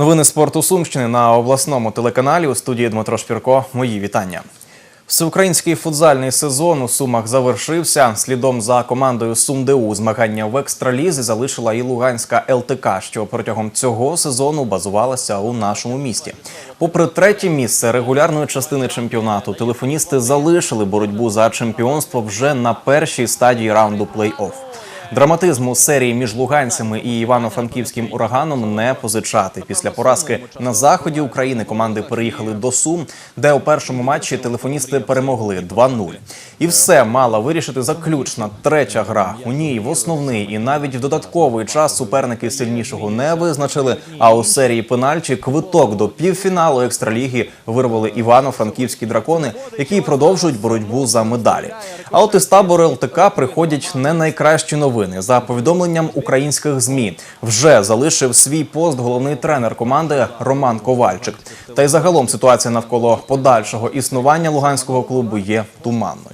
Новини спорту Сумщини на обласному телеканалі у студії Дмитро Шпірко. Мої вітання. Всеукраїнський футзальний сезон у Сумах завершився. Слідом за командою СумДУ змагання в екстралізі залишила і Луганська ЛТК, що протягом цього сезону базувалася у нашому місті. Попри третє місце регулярної частини чемпіонату, телефоністи залишили боротьбу за чемпіонство вже на першій стадії раунду плей-офф. Драматизму серії між луганцями і івано-франківським ураганом не позичати. Після поразки на заході України команди переїхали до Сум, де у першому матчі телефоністи перемогли 2-0. І все мала вирішити заключна третя гра. У ній в основний і навіть в додатковий час суперники сильнішого не визначили. А у серії пенальті квиток до півфіналу екстраліги вирвали івано-франківські дракони, які продовжують боротьбу за медалі. А от із табору ЛТК приходять не найкращі новини. За повідомленням українських змі, вже залишив свій пост головний тренер команди Роман Ковальчик. Та й загалом ситуація навколо подальшого існування луганського клубу є туманною.